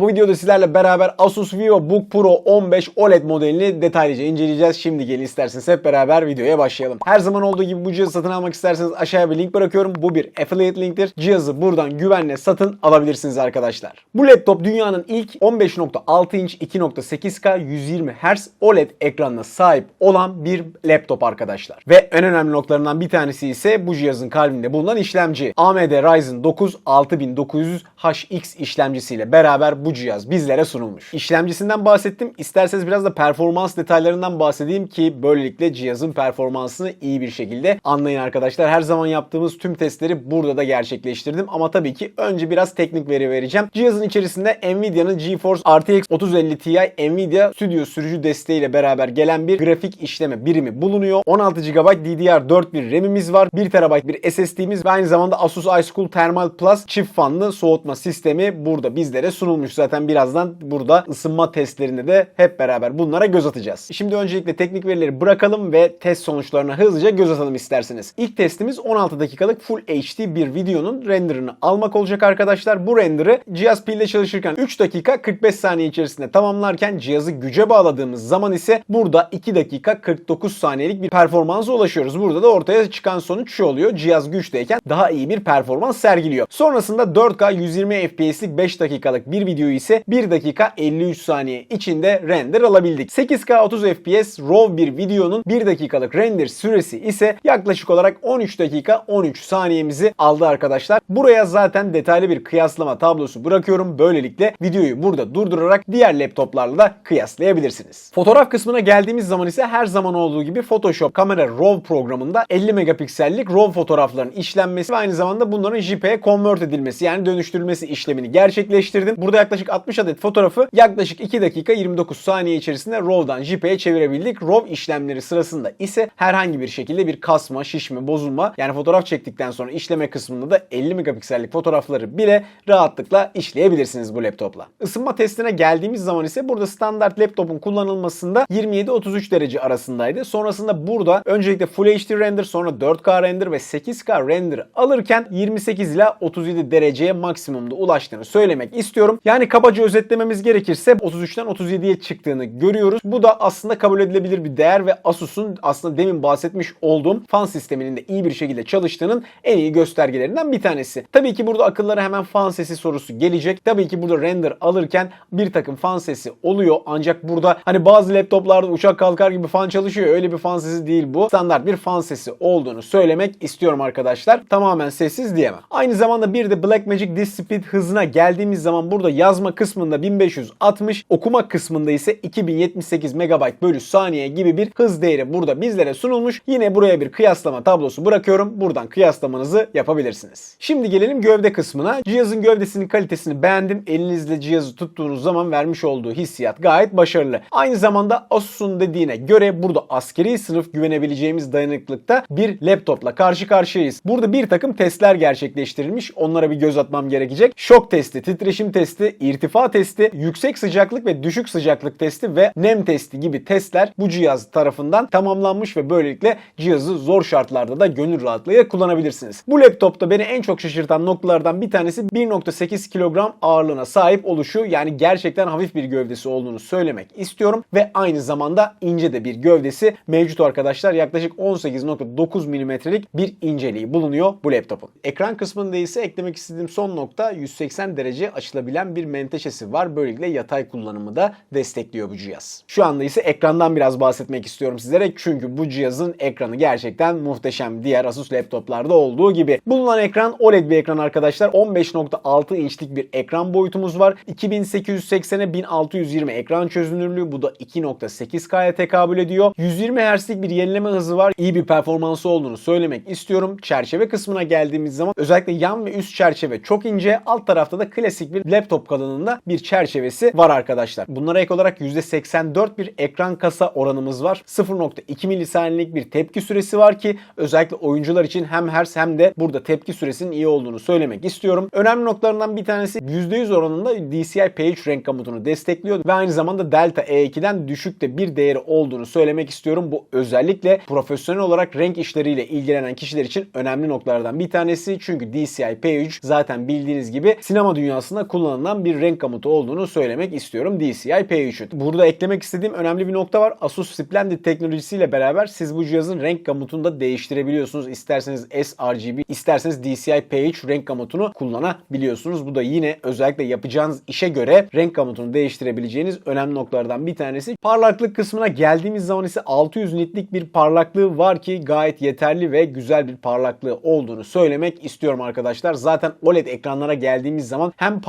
Bu videoda sizlerle beraber Asus VivoBook Pro 15 OLED modelini detaylıca inceleyeceğiz. Şimdi gelin isterseniz hep beraber videoya başlayalım. Her zaman olduğu gibi bu cihazı satın almak isterseniz aşağıya bir link bırakıyorum. Bu bir affiliate linktir. Cihazı buradan güvenle satın alabilirsiniz arkadaşlar. Bu laptop dünyanın ilk 15.6 inç 2.8K 120 Hz OLED ekranına sahip olan bir laptop arkadaşlar. Ve en önemli noktalarından bir tanesi ise bu cihazın kalbinde bulunan işlemci. AMD Ryzen 9 6900 HX işlemcisiyle beraber bu cihaz bizlere sunulmuş. İşlemcisinden bahsettim. İsterseniz biraz da performans detaylarından bahsedeyim ki böylelikle cihazın performansını iyi bir şekilde anlayın arkadaşlar. Her zaman yaptığımız tüm testleri burada da gerçekleştirdim ama tabii ki önce biraz teknik veri vereceğim. Cihazın içerisinde Nvidia'nın GeForce RTX 3050 Ti Nvidia Studio sürücü desteğiyle beraber gelen bir grafik işleme birimi bulunuyor. 16 GB DDR4 bir RAM'imiz var. 1 TB bir SSD'miz ve aynı zamanda Asus iSchool Thermal Plus çift fanlı soğutma sistemi burada bizlere sunulmuş. Zaten birazdan burada ısınma testlerinde de hep beraber bunlara göz atacağız. Şimdi öncelikle teknik verileri bırakalım ve test sonuçlarına hızlıca göz atalım isterseniz. İlk testimiz 16 dakikalık Full HD bir videonun renderını almak olacak arkadaşlar. Bu renderı cihaz pilde çalışırken 3 dakika 45 saniye içerisinde tamamlarken cihazı güce bağladığımız zaman ise burada 2 dakika 49 saniyelik bir performansa ulaşıyoruz. Burada da ortaya çıkan sonuç şu oluyor. Cihaz güçteyken daha iyi bir performans sergiliyor. Sonrasında 4K 120 FPS'lik 5 dakikalık bir videoyu ise 1 dakika 53 saniye içinde render alabildik. 8K 30 FPS RAW bir videonun 1 dakikalık render süresi ise yaklaşık olarak 13 dakika 13 saniyemizi aldı arkadaşlar. Buraya zaten detaylı bir kıyaslama tablosu bırakıyorum. Böylelikle videoyu burada durdurarak diğer laptoplarla da kıyaslayabilirsiniz. Fotoğraf kısmına geldiğimiz zaman ise her zaman olduğu gibi Photoshop Camera RAW programında 50 megapiksellik RAW fotoğrafların işlenmesi ve aynı zamanda bunların JPEG'e convert edilmesi yani dönüştürülmesi işlemini gerçekleştirdim. Burada yaklaşık 60 adet fotoğrafı yaklaşık 2 dakika 29 saniye içerisinde RAW'dan JPEG'e çevirebildik. RAW işlemleri sırasında ise herhangi bir şekilde bir kasma, şişme, bozulma yani fotoğraf çektikten sonra işleme kısmında da 50 megapiksellik fotoğrafları bile rahatlıkla işleyebilirsiniz bu laptopla. Isınma testine geldiğimiz zaman ise burada standart laptopun kullanılmasında 27-33 derece arasındaydı. Sonrasında burada öncelikle Full HD render sonra 4K render ve 8K render alırken 28 ila 37 dereceye maksimumda ulaştığını söylemek istiyorum. Yani kabaca özetlememiz gerekirse 33'ten 37'ye çıktığını görüyoruz. Bu da aslında kabul edilebilir bir değer ve Asus'un aslında demin bahsetmiş olduğum fan sisteminin de iyi bir şekilde çalıştığının en iyi göstergelerinden bir tanesi. Tabii ki burada akıllara hemen fan sesi sorusu gelecek. Tabii ki burada render alırken bir takım fan sesi oluyor ancak burada hani bazı laptoplarda uçak kalkar gibi fan çalışıyor. Öyle bir fan sesi değil bu. Standart bir fan sesi olduğunu söylemek istiyorum arkadaşlar. Tamamen sessiz diyemem. Aynı zamanda bir de Blackmagic Disk Speed hızına geldiğimiz zaman burada yazma kısmında 1560, okuma kısmında ise 2078 MB bölü saniye gibi bir hız değeri burada bizlere sunulmuş. Yine buraya bir kıyaslama tablosu bırakıyorum. Buradan kıyaslamanızı yapabilirsiniz. Şimdi gelelim gövde kısmına. Cihazın gövdesinin kalitesini beğendim. Elinizle cihazı tuttuğunuz zaman vermiş olduğu hissiyat gayet başarılı. Aynı zamanda Asus'un dediğine göre burada askeri sınıf güvenebileceğimiz dayanıklıkta bir laptopla karşı karşıyayız. Burada bir takım testler gerçekleştirilmiş. Onlara bir göz atmam gerekecek. Şok testi, titreşim testi, irtifa testi, yüksek sıcaklık ve düşük sıcaklık testi ve nem testi gibi testler bu cihaz tarafından tamamlanmış ve böylelikle cihazı zor şartlarda da gönül rahatlığıyla kullanabilirsiniz. Bu laptopta beni en çok şaşırtan noktalardan bir tanesi 1.8 kilogram ağırlığına sahip oluşu yani gerçekten hafif bir gövdesi olduğunu söylemek istiyorum ve aynı zamanda ince de bir gövdesi mevcut arkadaşlar. Yaklaşık 18.9 milimetrelik bir inceliği bulunuyor bu laptopun. Ekran kısmında ise eklemek istediğim son nokta 180 derece açılabilen bir menteşesi var. Böylelikle yatay kullanımı da destekliyor bu cihaz. Şu anda ise ekrandan biraz bahsetmek istiyorum sizlere. Çünkü bu cihazın ekranı gerçekten muhteşem. Diğer Asus laptoplarda olduğu gibi. Bulunan ekran OLED bir ekran arkadaşlar. 15.6 inçlik bir ekran boyutumuz var. 2880'e 1620 ekran çözünürlüğü. Bu da 2.8K'ya tekabül ediyor. 120 Hz'lik bir yenileme hızı var. İyi bir performansı olduğunu söylemek istiyorum. Çerçeve kısmına geldiğimiz zaman özellikle yan ve üst çerçeve çok ince. Alt tarafta da klasik bir laptop kalınlığında bir çerçevesi var arkadaşlar. Bunlara ek olarak %84 bir ekran kasa oranımız var. 0.2 milisaniyelik bir tepki süresi var ki özellikle oyuncular için hem Hz hem de burada tepki süresinin iyi olduğunu söylemek istiyorum. Önemli noktalarından bir tanesi %100 oranında DCI P3 renk gamutunu destekliyor ve aynı zamanda Delta E2'den düşük de bir değeri olduğunu söylemek istiyorum. Bu özellikle profesyonel olarak renk işleriyle ilgilenen kişiler için önemli noktalardan bir tanesi. Çünkü DCI P3 zaten bildiğiniz gibi sinema dünyasında kullanılan bir bir renk gamutu olduğunu söylemek istiyorum DCI P3'ün. Burada eklemek istediğim önemli bir nokta var. Asus Splendid teknolojisiyle beraber siz bu cihazın renk gamutunu da değiştirebiliyorsunuz. İsterseniz sRGB, isterseniz DCI P3 renk gamutunu kullanabiliyorsunuz. Bu da yine özellikle yapacağınız işe göre renk gamutunu değiştirebileceğiniz önemli noktalardan bir tanesi. Parlaklık kısmına geldiğimiz zaman ise 600 nitlik bir parlaklığı var ki gayet yeterli ve güzel bir parlaklığı olduğunu söylemek istiyorum arkadaşlar. Zaten OLED ekranlara geldiğimiz zaman hem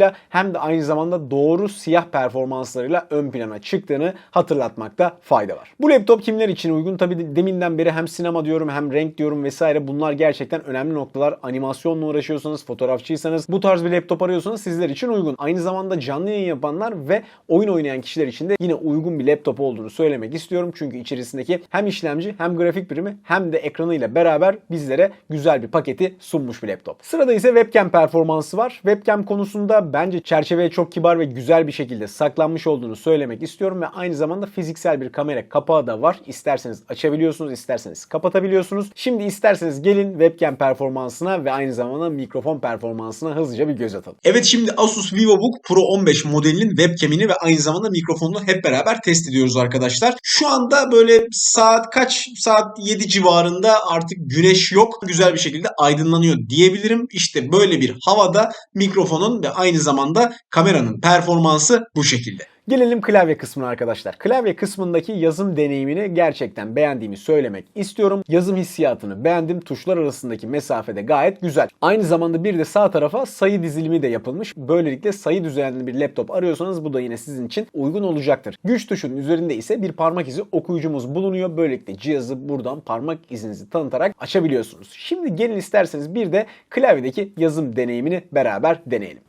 parlaklıklarıyla hem de aynı zamanda doğru siyah performanslarıyla ön plana çıktığını hatırlatmakta fayda var. Bu laptop kimler için uygun? Tabi deminden beri hem sinema diyorum hem renk diyorum vesaire bunlar gerçekten önemli noktalar. Animasyonla uğraşıyorsanız, fotoğrafçıysanız bu tarz bir laptop arıyorsanız sizler için uygun. Aynı zamanda canlı yayın yapanlar ve oyun oynayan kişiler için de yine uygun bir laptop olduğunu söylemek istiyorum. Çünkü içerisindeki hem işlemci hem grafik birimi hem de ekranıyla beraber bizlere güzel bir paketi sunmuş bir laptop. Sırada ise webcam performansı var. Webcam konusunda bence çerçeveye çok kibar ve güzel bir şekilde saklanmış olduğunu söylemek istiyorum ve aynı zamanda fiziksel bir kamera kapağı da var. İsterseniz açabiliyorsunuz, isterseniz kapatabiliyorsunuz. Şimdi isterseniz gelin webcam performansına ve aynı zamanda mikrofon performansına hızlıca bir göz atalım. Evet şimdi Asus VivoBook Pro 15 modelinin webcamini ve aynı zamanda mikrofonunu hep beraber test ediyoruz arkadaşlar. Şu anda böyle saat kaç? Saat 7 civarında artık güneş yok. Güzel bir şekilde aydınlanıyor diyebilirim. İşte böyle bir havada mikrofonun ve aynı zamanda kameranın performansı bu şekilde. Gelelim klavye kısmına arkadaşlar. Klavye kısmındaki yazım deneyimini gerçekten beğendiğimi söylemek istiyorum. Yazım hissiyatını beğendim. Tuşlar arasındaki mesafede gayet güzel. Aynı zamanda bir de sağ tarafa sayı dizilimi de yapılmış. Böylelikle sayı düzenli bir laptop arıyorsanız bu da yine sizin için uygun olacaktır. Güç tuşunun üzerinde ise bir parmak izi okuyucumuz bulunuyor. Böylelikle cihazı buradan parmak izinizi tanıtarak açabiliyorsunuz. Şimdi gelin isterseniz bir de klavyedeki yazım deneyimini beraber deneyelim.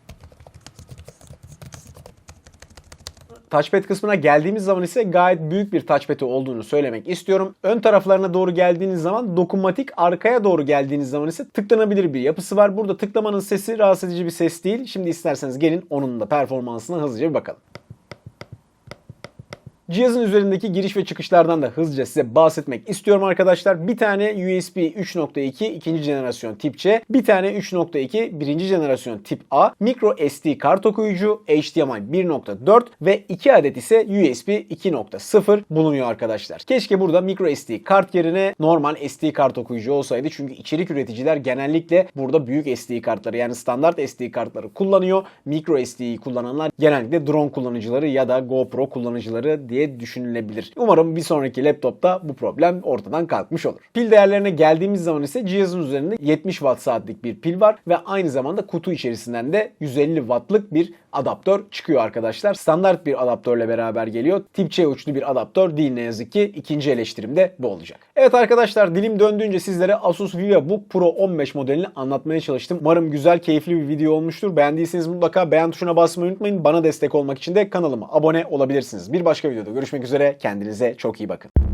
Touchpad kısmına geldiğimiz zaman ise gayet büyük bir touchpad'i olduğunu söylemek istiyorum. Ön taraflarına doğru geldiğiniz zaman dokunmatik, arkaya doğru geldiğiniz zaman ise tıklanabilir bir yapısı var. Burada tıklamanın sesi rahatsız edici bir ses değil. Şimdi isterseniz gelin onun da performansına hızlıca bir bakalım. Cihazın üzerindeki giriş ve çıkışlardan da hızlıca size bahsetmek istiyorum arkadaşlar. Bir tane USB 3.2 ikinci jenerasyon tip C, bir tane 3.2 birinci jenerasyon tip A, micro SD kart okuyucu, HDMI 1.4 ve 2 adet ise USB 2.0 bulunuyor arkadaşlar. Keşke burada micro SD kart yerine normal SD kart okuyucu olsaydı çünkü içerik üreticiler genellikle burada büyük SD kartları yani standart SD kartları kullanıyor. Micro SD'yi kullananlar genellikle drone kullanıcıları ya da GoPro kullanıcıları diye düşünülebilir. Umarım bir sonraki laptopta bu problem ortadan kalkmış olur. Pil değerlerine geldiğimiz zaman ise cihazın üzerinde 70 watt saatlik bir pil var ve aynı zamanda kutu içerisinden de 150 wattlık bir adaptör çıkıyor arkadaşlar. Standart bir adaptörle beraber geliyor. Tip C uçlu bir adaptör değil ne yazık ki. İkinci eleştirimde bu olacak. Evet arkadaşlar dilim döndüğünce sizlere Asus VivoBook Pro 15 modelini anlatmaya çalıştım. Umarım güzel, keyifli bir video olmuştur. Beğendiyseniz mutlaka beğen tuşuna basmayı unutmayın. Bana destek olmak için de kanalıma abone olabilirsiniz. Bir başka videoda görüşmek üzere. Kendinize çok iyi bakın.